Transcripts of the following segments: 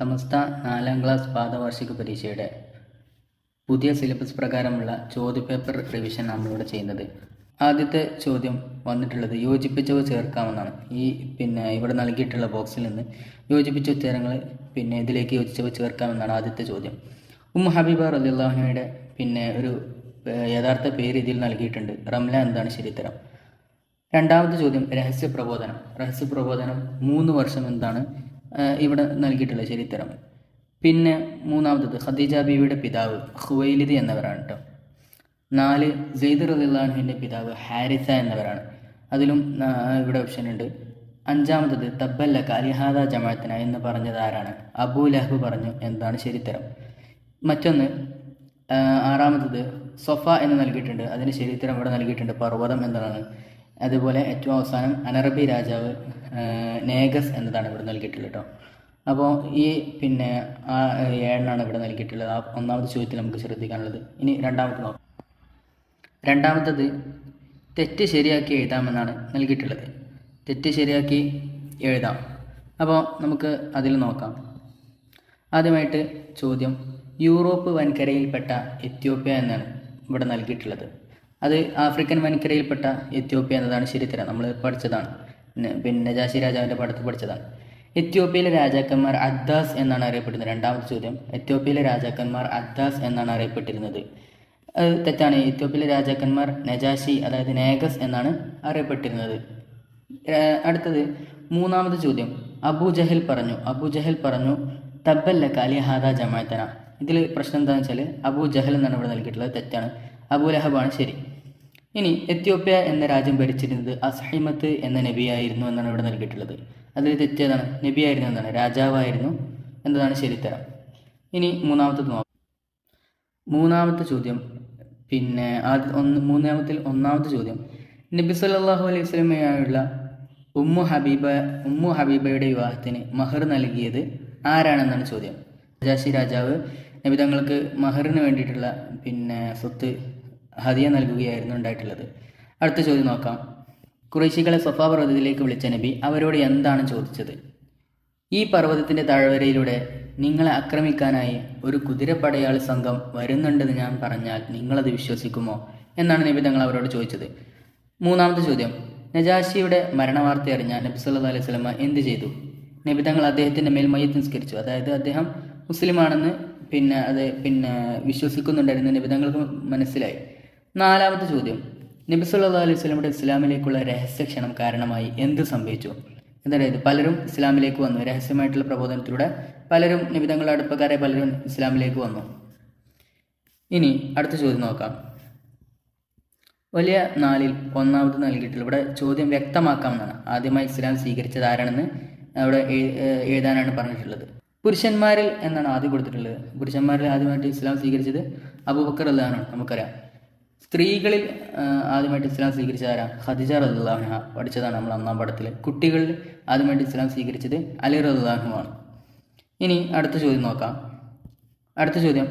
സമസ്ത നാലാം ക്ലാസ് പാദവാർഷിക പരീക്ഷയുടെ പുതിയ സിലബസ് പ്രകാരമുള്ള ചോദ്യപേപ്പർ റിവിഷൻ നമ്മളിവിടെ ചെയ്യുന്നത്. ആദ്യത്തെ ചോദ്യം വന്നിട്ടുള്ളത് യോജിപ്പിച്ചവ ചേർക്കാമെന്നാണ്. ഈ പിന്നെ ഇവിടെ നൽകിയിട്ടുള്ള ബോക്സിൽ നിന്ന് യോജിപ്പിച്ച ഉത്തരങ്ങൾ പിന്നെ ഇതിലേക്ക് യോജിച്ചവ ചേർക്കാമെന്നാണ് ആദ്യത്തെ ചോദ്യം. ഉമ്മ ഹബീബ റലിള്ളാഹുനയുടെ പിന്നെ ഒരു യഥാർത്ഥ പേര് ഇതിൽ നൽകിയിട്ടുണ്ട്. റംല എന്താണ് ശരിത്തരം? രണ്ടാമത്തെ ചോദ്യം രഹസ്യ പ്രബോധനം. രഹസ്യ പ്രബോധനം മൂന്ന് വർഷം എന്താണ് ഇവിടെ നൽകിയിട്ടുള്ള ചരിത്രം. പിന്നെ മൂന്നാമത്തത് ഖദീജ ബീവിയുടെ പിതാവ് ഹുവൈലിദ് എന്നവരാണ് കേട്ടോ നാല് സെയ്ദ് റലിള്ളാഹുവിന്റെ പിതാവ് ഹാരിസ എന്നവരാണ്. അതിലും ഇവിടെ ഓപ്ഷൻ ഉണ്ട്. അഞ്ചാമത്തത് തബ്ബല്ല കാലിഹാദ ജമാഅത്തിന എന്ന് പറഞ്ഞത് ആരാണ്? അബൂ ലഹബ് പറഞ്ഞു എന്താണ് ശരിത്തരം മറ്റൊന്ന് ആറാമത്തത് സൊഫ എന്ന് നൽകിയിട്ടുണ്ട്. അതിന് ശരിത്തരം ഇവിടെ നൽകിയിട്ടുണ്ട്. പർവതം എന്നതാണ്. അതുപോലെ ഏറ്റവും അവസാനം അനറബി രാജാവ് നേഗസ് എന്നതാണ് ഇവിടെ നൽകിയിട്ടുള്ളത് കേട്ടോ അപ്പോൾ ഈ പിന്നെ ആ ഏഴെണ്ണാണ് ഇവിടെ നൽകിയിട്ടുള്ളത്. ആ ഒന്നാമത്തെ ചോദ്യത്തിൽ നമുക്ക് ശ്രദ്ധിക്കാനുള്ളത്. ഇനി രണ്ടാമത്തെ നോക്കാം. രണ്ടാമത്തത് തെറ്റ് ശരിയാക്കി എഴുതാമെന്നാണ് നൽകിയിട്ടുള്ളത്. തെറ്റ് ശരിയാക്കി എഴുതാം. അപ്പോൾ നമുക്ക് അതിൽ നോക്കാം. ആദ്യമായിട്ട് ചോദ്യം. യൂറോപ്പ് വൻകരയിൽപ്പെട്ട എത്യോപ്യ എന്നാണ് ഇവിടെ നൽകിയിട്ടുള്ളത്. അത് ആഫ്രിക്കൻ വൻകരയിൽപ്പെട്ട എത്യോപ്യ എന്നതാണ് ശരിത്തരം. നമ്മൾ പഠിച്ചതാണ്. പിന്നെ നജാശി രാജാവിന്റെ പടത്ത് പഠിച്ചതാണ്. എത്യോപ്യയിലെ രാജാക്കന്മാർ അദ്ദാസ് എന്നാണ് അറിയപ്പെടുന്നത്. രണ്ടാമത്തെ ചോദ്യം എത്യോപ്യയിലെ രാജാക്കന്മാർ അദ്ദാസ് എന്നാണ് അറിയപ്പെട്ടിരുന്നത്. അത് തെറ്റാണ്. എത്യോപ്യയിലെ രാജാക്കന്മാർ നജാഷി അതായത് നേഗസ് എന്നാണ് അറിയപ്പെട്ടിരുന്നത്. അടുത്തത് മൂന്നാമത്തെ ചോദ്യം. അബു ജഹൽ പറഞ്ഞു. അബു ജഹൽ പറഞ്ഞു തബ്ബല്ല കാലിഹാദ ജമാഅത്തന. ഇതിൽ പ്രശ്നം എന്താണെന്ന് വെച്ചാൽ അബു ജഹൽ എന്നാണ് ഇവിടെ നൽകിയിട്ടുള്ളത്. തെറ്റാണ്. അബൂ ലഹബാണ് ശരി. ഇനി എത്യോപ്യ എന്ന രാജ്യം ഭരിച്ചിരുന്നത് അസഹിമത്ത് എന്ന നബിയായിരുന്നു എന്നാണ് ഇവിടെ നൽകിയിട്ടുള്ളത്. അതിൽ തെറ്റേതാണ് നബിയായിരുന്നു എന്നാണ്. രാജാവായിരുന്നു എന്നതാണ് ശരിത്തരം. ഇനി മൂന്നാമത്തെ മൂന്നാമത്തെ ചോദ്യം. പിന്നെ ആദ്യ ഒന്ന് മൂന്നാമത്തിൽ ഒന്നാമത്തെ ചോദ്യം. നബി സല്ലാഹു അലൈഹി വസ്ലമയായുള്ള ഉമ്മു ഹബീബ ഉമ്മു ഹബീബയുടെ വിവാഹത്തിന് മഹർ നൽകിയത് ആരാണെന്നാണ് ചോദ്യം. രാജാശി രാജാവ്. നബി തങ്ങൾക്ക് മഹറിന് വേണ്ടിയിട്ടുള്ള പിന്നെ സ്വത്ത് ഹദിയ നൽകുകയായിരുന്നു ഉണ്ടായിട്ടുള്ളത്. അടുത്ത ചോദ്യം നോക്കാം. കുറേശികളെ സ്വഫാ പർവതത്തിലേക്ക് വിളിച്ച നബി അവരോട് എന്താണ് ചോദിച്ചത്? ഈ പർവതത്തിന്റെ താഴ്വരയിലൂടെ നിങ്ങളെ ആക്രമിക്കാനായി ഒരു കുതിരപ്പടയാൾ സംഘം വരുന്നുണ്ടെന്ന് ഞാൻ പറഞ്ഞാൽ നിങ്ങളത് വിശ്വസിക്കുമോ? എന്നാണ് നബി തങ്ങൾ അവരോട് ചോദിച്ചത്. മൂന്നാമത്തെ ചോദ്യം. നജാഷിയുടെ മരണവാർത്ത അറിഞ്ഞ നബി സല്ലാ അലൈഹി സ്വലമ എന്ത് ചെയ്തു? നബി തങ്ങൾ അദ്ദേഹത്തിന്റെ മേൽ മയ്യത്ത് നിസ്കരിച്ചു. അതായത് അദ്ദേഹം മുസ്ലിമാണെന്ന് പിന്നെ അത് പിന്നെ വിശ്വസിക്കുന്നുണ്ടായിരുന്നു നബി തങ്ങൾക്ക് മനസ്സിലായി. നാലാമത്തെ ചോദ്യം. നബി സല്ലല്ലാഹു അലൈഹി വസല്ലമയുടെ ഇസ്ലാമിലേക്കുള്ള രഹസ്യക്ഷണം കാരണമായി എന്ത് സംഭവിച്ചു? അതായത് പലരും ഇസ്ലാമിലേക്ക് വന്നു. രഹസ്യമായിട്ടുള്ള പ്രബോധനത്തിലൂടെ പലരും നിബിതങ്ങളുടെ അടുപ്പക്കാരെ പലരും ഇസ്ലാമിലേക്ക് വന്നു. ഇനി അടുത്ത ചോദ്യം നോക്കാം. വലിയ നാലിൽ ഒന്നാമത് നൽകിയിട്ടുള്ള ഇവിടെ ചോദ്യം വ്യക്തമാക്കാമെന്നാണ് ആദ്യമായി ഇസ്ലാം സ്വീകരിച്ചത് ആരാണെന്ന് അവിടെ എഴുതാനാണ് പറഞ്ഞിട്ടുള്ളത്. പുരുഷന്മാരിൽ എന്നാണ് ആദ്യം കൊടുത്തിട്ടുള്ളത്? പുരുഷന്മാരിൽ ആദ്യമായിട്ട് ഇസ്ലാം സ്വീകരിച്ചത് അബൂബക്കർ അള്ളഹാനാണ് നമുക്കറിയാം. സ്ത്രീകളിൽ ആദ്യമായിട്ട് ഇസ്ലാം സ്വീകരിച്ചത് ആരാ ഖദിജ റദുല്ലാഹ പഠിച്ചതാണ് നമ്മൾ ഒന്നാം പടത്തിൽ കുട്ടികളിൽ ആദ്യമായിട്ട് ഇസ്ലാം സ്വീകരിച്ചത് അലി റദുല്ലാഹുമാണ് ഇനി അടുത്ത ചോദ്യം നോക്കാം. അടുത്ത ചോദ്യം.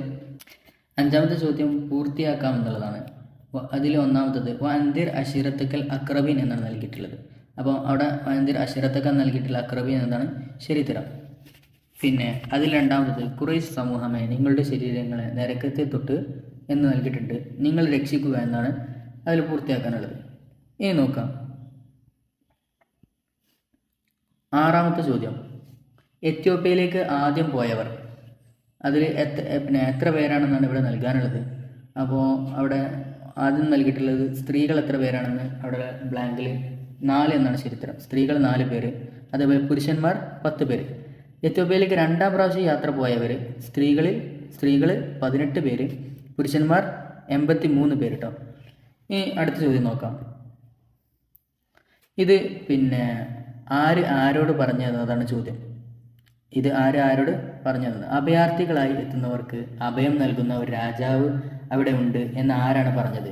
അഞ്ചാമത്തെ ചോദ്യം പൂർത്തിയാക്കാം എന്നുള്ളതാണ്. അതിൽ ഒന്നാമത്തത് വന്തിർ അഷിറത്തക്കൽ അക്രബീൻ എന്നാണ് നൽകിയിട്ടുള്ളത്. അപ്പോൾ അവിടെ വന്തിർ അഷിറത്തക്കൽ നൽകിയിട്ടുള്ള അക്രബീൻ എന്നതാണ് ശരിത്തരം പിന്നെ അതിൽ രണ്ടാമത്തത് കുറേശ് സമൂഹമേ നിങ്ങളുടെ ശരീരങ്ങളെ നരക്കത്തെ തൊട്ട് എന്ന് നൽകിയിട്ടുണ്ട്. നിങ്ങൾ രക്ഷിക്കുക എന്നാണ് അതിൽ പൂർത്തിയാക്കാനുള്ളത്. ഇനി നോക്കാം. ആറാമത്തെ ചോദ്യം. എത്യോപ്യയിലേക്ക് ആദ്യം പോയവർ. അതിൽ എത്ര പിന്നെ എത്ര പേരാണെന്നാണ് ഇവിടെ നൽകാനുള്ളത്. അപ്പോൾ അവിടെ ആദ്യം നൽകിയിട്ടുള്ളത് സ്ത്രീകൾ എത്ര പേരാണെന്ന് അവിടെ ബ്ലാങ്കിൽ നാല് എന്നാണ് ചരിത്രം. സ്ത്രീകൾ നാല് പേര് അതേപോലെ പുരുഷന്മാർ പത്ത് പേര്. എത്യോപ്യയിലേക്ക് രണ്ടാം പ്രാവശ്യം യാത്ര പോയവർ സ്ത്രീകളിൽ സ്ത്രീകൾ പതിനെട്ട് പേര് പുരുഷന്മാർ എൺപത്തി മൂന്ന് പേര് കേട്ടോ ഇനി അടുത്ത ചോദ്യം നോക്കാം. ഇത് പിന്നെ ആര് ആരോട് പറഞ്ഞു തന്നതാണ് ചോദ്യം. ഇത് ആര് ആരോട് പറഞ്ഞു തന്നത് അഭയാർത്ഥികളായി എത്തുന്നവർക്ക് അഭയം നൽകുന്ന ഒരു രാജാവ് അവിടെ ഉണ്ട് എന്ന് ആരാണ് പറഞ്ഞത്?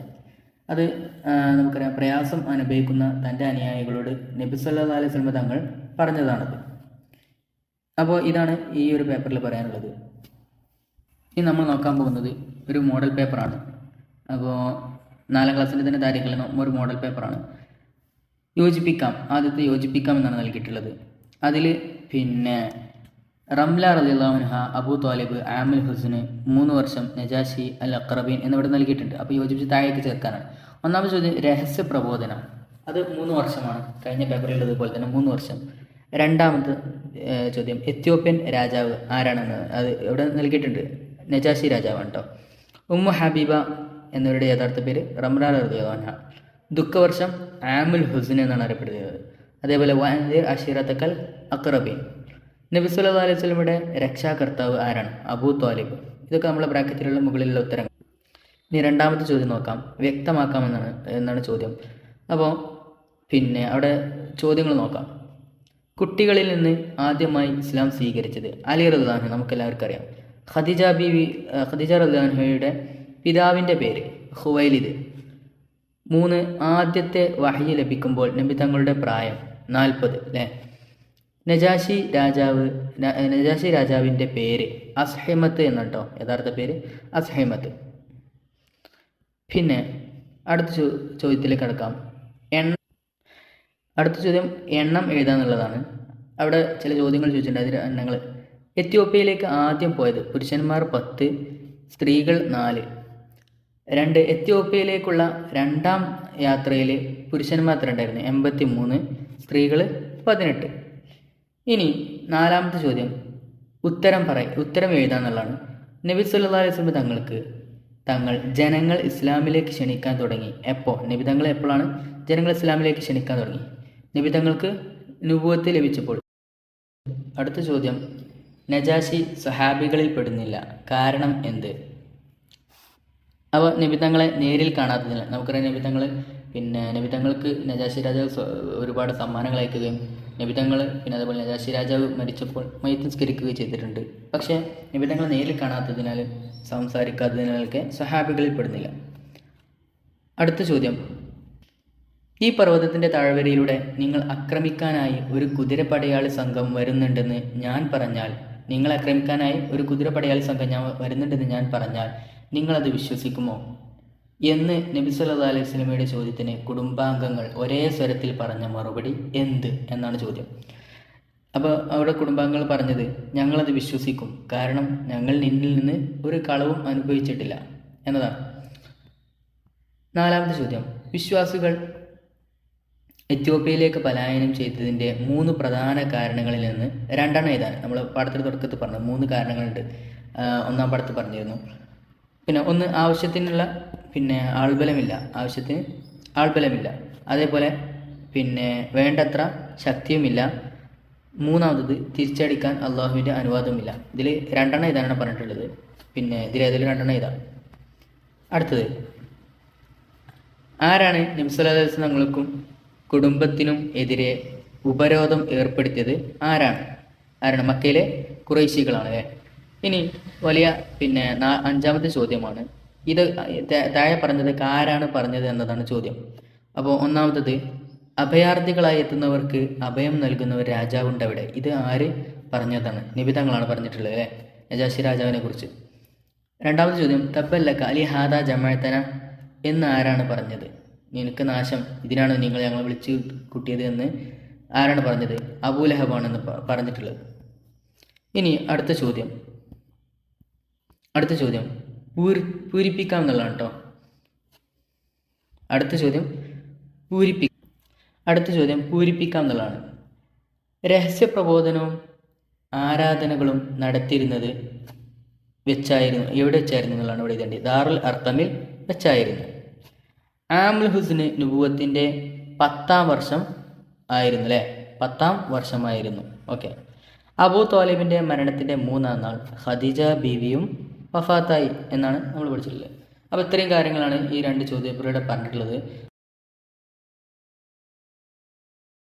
അത് നമുക്കറിയാം. പ്രയാസം അനുഭവിക്കുന്ന തന്റെ അനുയായികളോട് നബി സല്ലല്ലാഹു അലൈഹി സ്വലമ തങ്ങൾ പറഞ്ഞതാണത്. അപ്പോൾ ഇതാണ് ഈ ഒരു പേപ്പറിൽ പറയാനുള്ളത്. ഇനി നമ്മൾ നോക്കാൻ പോകുന്നത് ഒരു മോഡൽ പേപ്പറാണ് അപ്പോൾ നാലാം ക്ലാസ്സിന്റെ തന്നെ താരീഖിൽ ഒരു മോഡൽ പേപ്പറാണ് യോജിപ്പിക്കാം. ആദ്യത്തെ യോജിപ്പിക്കാം എന്നാണ് നൽകിയിട്ടുള്ളത്. അതിൽ പിന്നെ റംല റലിഹ അബൂ താലിബ് ആമിൽ ഹുസ്ന് മൂന്ന് വർഷം നജാഷി അൽ അക്രബീൻ എന്നിവിടെ നൽകിയിട്ടുണ്ട്. അപ്പോൾ യോജിപ്പിച്ച് താഴേക്ക് ചേർക്കാനാണ്. ഒന്നാമത് ചോദ്യം രഹസ്യ പ്രബോധനം. അത് മൂന്ന് വർഷമാണ്. കഴിഞ്ഞ പേപ്പറിൽ പേപ്പറിലുള്ളതുപോലെ തന്നെ മൂന്ന് വർഷം. രണ്ടാമത് ചോദ്യം എത്യോപ്യൻ രാജാവ് ആരാണെന്ന്. അത് ഇവിടെ നൽകിയിട്ടുണ്ട്? നജാഷി രാജാവാണ് കേട്ടോ ഉമ്മു ഹബീബ എന്നിവരുടെ യഥാർത്ഥ പേര് റംറാൻ റലിള്ളാഹുൻഹ ദുഃഖവർഷം ആമുൽ ഹുസ്ൻ എന്നാണ് അറിയപ്പെടുന്നത്. അതേപോലെ വൻദീർ അഷീറത്തക്കൽ അക്രബീൻ. നബി സല്ലല്ലാഹു അലൈഹി സ്വലമിയുടെ രക്ഷാകർത്താവ് ആരാണ്? അബൂ ത്വാലിബ്. ഇതൊക്കെ നമ്മളെ ബ്രാക്കറ്റിലുള്ള മുകളിലുള്ള ഉത്തരങ്ങൾ. ഇനി രണ്ടാമത്തെ ചോദ്യം നോക്കാം. വ്യക്തമാക്കാമെന്നാണ് എന്നാണ് ചോദ്യം. അപ്പോൾ പിന്നെ അവിടെ ചോദ്യങ്ങൾ നോക്കാം. കുട്ടികളിൽ നിന്ന് ആദ്യമായി ഇസ്ലാം സ്വീകരിച്ചത് അലി റദ്ദാൻഹു നമുക്കെല്ലാവർക്കും അറിയാം. ഖദിജ ബിവി ഖദിജ റദ്ദാൻഹയുടെ പിതാവിന്റെ പേര് ഹുവൈലിദ് മൂന്ന് ആദ്യത്തെ വഹയി ലഭിക്കുമ്പോൾ നബി തങ്ങളുടെ പ്രായം നാൽപ്പത് അല്ലേ നജാഷി രാജാവ് നജാഷി രാജാവിന്റെ പേര് അസ്ഹിമത്ത് എന്നട്ടോ യഥാർത്ഥ പേര് അസ്ഹിമത്ത്. പിന്നെ അടുത്ത ചോ ചോദ്യത്തിലേക്ക് കടക്കാം. എണ്ണ അടുത്ത ചോദ്യം എണ്ണം എഴുതാന്നുള്ളതാണ്. അവിടെ ചില ചോദ്യങ്ങൾ ചോദിച്ചിട്ടുണ്ട്. അതിൽ എണ്ണങ്ങൾ എത്യോപ്യയിലേക്ക് ആദ്യം പോയത് പുരുഷന്മാർ പത്ത് സ്ത്രീകൾ നാല്. രണ്ട് എത്യോപ്യയിലേക്കുള്ള രണ്ടാം യാത്രയിൽ പുരുഷന്മാർ രണ്ടായിരുന്നു എൺപത്തി മൂന്ന് സ്ത്രീകൾ പതിനെട്ട്. ഇനി നാലാമത്തെ ചോദ്യം. ഉത്തരം പറ ഉത്തരം എഴുതാന്നുള്ളതാണ് നബി സല്ലല്ലാഹു അലൈഹി തങ്ങൾക്ക് തങ്ങൾ ജനങ്ങൾ ഇസ്ലാമിലേക്ക് ക്ഷണിക്കാൻ തുടങ്ങി. എപ്പോൾ? നബി തങ്ങൾ എപ്പോഴാണ് ജനങ്ങൾ ഇസ്ലാമിലേക്ക് ക്ഷണിക്കാൻ തുടങ്ങി? നബി തങ്ങൾക്ക് നുബുവത്ത് ലഭിച്ചപ്പോൾ. അടുത്ത ചോദ്യം. നജാഷി സഹാബികളിൽ പെടുന്നില്ല. കാരണം എന്ത്? അവ നിബിതങ്ങളെ നേരിൽ കാണാത്തതിനാൽ. നമുക്കറിയാം നിബിതങ്ങൾ പിന്നെ നിബിതങ്ങൾക്ക് നജാഷി രാജാവ് ഒരുപാട് സമ്മാനങ്ങൾ അയക്കുകയും നിബിതങ്ങൾ പിന്നെ അതുപോലെ നജാഷി രാജാവ് മരിച്ചപ്പോൾ മയത്ത് നിസ്കരിക്കുകയും ചെയ്തിട്ടുണ്ട്. പക്ഷേ നിബിതങ്ങൾ നേരിൽ കാണാത്തതിനാൽ സംസാരിക്കാത്തതിനാലൊക്കെ സഹാബികളിൽ പെടുന്നില്ല. അടുത്ത ചോദ്യം. ഈ പർവതത്തിന്റെ താഴ്വരയിലൂടെ നിങ്ങൾ ആക്രമിക്കാനായി ഒരു കുതിരപ്പടയാളി സംഘം വരുന്നുണ്ടെന്ന് ഞാൻ പറഞ്ഞാൽ നിങ്ങൾ ആക്രമിക്കാനായി ഒരു കുതിരപ്പടയാളി സംഘം ഞാൻ വരുന്നുണ്ടെന്ന് ഞാൻ പറഞ്ഞാൽ നിങ്ങളത് വിശ്വസിക്കുമോ? എന്ന് നബി സല്ലല്ലാഹു അലൈഹി വസല്ലമയുടെ ചോദ്യത്തിന് കുടുംബാംഗങ്ങൾ ഒരേ സ്വരത്തിൽ പറഞ്ഞ മറുപടി എന്ത് എന്നാണ് ചോദ്യം. അപ്പോൾ അവിടെ കുടുംബാംഗങ്ങൾ പറഞ്ഞത് ഞങ്ങളത് വിശ്വസിക്കും. കാരണം ഞങ്ങൾ നിന്നിൽ നിന്ന് ഒരു കളവും അനുഭവിച്ചിട്ടില്ല. എന്നതാണ്. നാലാമത്തെ ചോദ്യം വിശ്വാസികൾ എത്യോപ്യയിലേക്ക് പലായനം ചെയ്തതിന്റെ മൂന്ന് പ്രധാന കാരണങ്ങളിൽ നിന്ന് രണ്ടെണ്ണം ഇതാണ് നമ്മൾ പാഠത്തിന്റെ തുടക്കത്തിൽ പറഞ്ഞു മൂന്ന് കാരണങ്ങളുണ്ട്. ഒന്നാം പാഠത്തിൽ പറഞ്ഞിരുന്നു. പിന്നെ ഒന്ന് ആവശ്യത്തിനുള്ള പിന്നെ ആൾബലമില്ല. ആവശ്യത്തിന് ആൾബലമില്ല. അതേപോലെ പിന്നെ വേണ്ടത്ര ശക്തിയുമില്ല. മൂന്നാമത്തത് തിരിച്ചടിക്കാൻ അള്ളാഹുവിന്റെ അനുവാദമില്ല. ഇതിൽ രണ്ടെണ്ണം ഇതാണ് പറഞ്ഞിട്ടുള്ളത്? പിന്നെ ഇതിലേതിൽ രണ്ടെണ്ണം ഇതാണ് അടുത്തത്. ആരാണ് നിംസലാദാസ് തങ്ങൾക്കും കുടുംബത്തിനും എതിരെ ഉപരോധം ഏർപ്പെടുത്തിയത് ആരാണ്? ആരാണ്? മക്കയിലെ കുറേശികളാണ് അല്ലേ? ഇനി വലിയ പിന്നെ അഞ്ചാമത്തെ ചോദ്യമാണ്. ഇത് താഴെ പറഞ്ഞത് ആരാണ് പറഞ്ഞത് എന്നതാണ് ചോദ്യം. അപ്പോൾ ഒന്നാമത്തത് അഭയാർത്ഥികളായി എത്തുന്നവർക്ക് അഭയം നൽകുന്ന ഒരു രാജാവുണ്ട് അവിടെ ഇത് ആര് പറഞ്ഞതാണ്? നിബിതങ്ങളാണ് പറഞ്ഞിട്ടുള്ളത് അല്ലേ? നജാഷി രാജാവിനെ കുറിച്ച്. രണ്ടാമത്തെ ചോദ്യം തബല്ലക്ക അലി ഹാദ ജമാഅത്തന എന്ന് ആരാണ് പറഞ്ഞത്? നിനക്ക് നാശം. ഇതിനാണ് നിങ്ങൾ ഞങ്ങളെ വിളിച്ച് കൂട്ടിയത് എന്ന് ആരാണ് പറഞ്ഞത്? അബൂലഹബാണെന്ന് പറഞ്ഞിട്ടുള്ളത്. ഇനി അടുത്ത ചോദ്യം. അടുത്ത ചോദ്യം. പൂരി പൂരിപ്പിക്കാം എന്നുള്ളതാണ് കേട്ടോ. അടുത്ത ചോദ്യം. പൂരിപ്പി അടുത്ത ചോദ്യം പൂരിപ്പിക്കാം എന്നുള്ളതാണ്. രഹസ്യ പ്രബോധനവും ആരാധനകളും നടത്തിയിരുന്നത് വെച്ചായിരുന്നു എവിടെ വെച്ചായിരുന്നു എന്നുള്ളതാണ് ഇവിടെ ഇതേണ്ടത് ദാറുൽ അർത്തമിൽ വെച്ചായിരുന്നു. ആമുൽ ഹുസ്ന് നുബുവത്തിന്റെ പത്താം വർഷം ആയിരുന്നു അല്ലേ പത്താം വർഷമായിരുന്നു. ഓക്കെ. അബൂ തോലിബിന്റെ മരണത്തിന്റെ മൂന്നാം നാൾ ഖദീജ ബീവിയും വഫാത്തായി എന്നാണ് നമ്മൾ പഠിച്ചിട്ടുള്ളത്. അപ്പോൾ ഇത്രയും കാര്യങ്ങളാണ് ഈ രണ്ട് ചോദ്യപേപ്പറിലൂടെ പറഞ്ഞിട്ടുള്ളത്.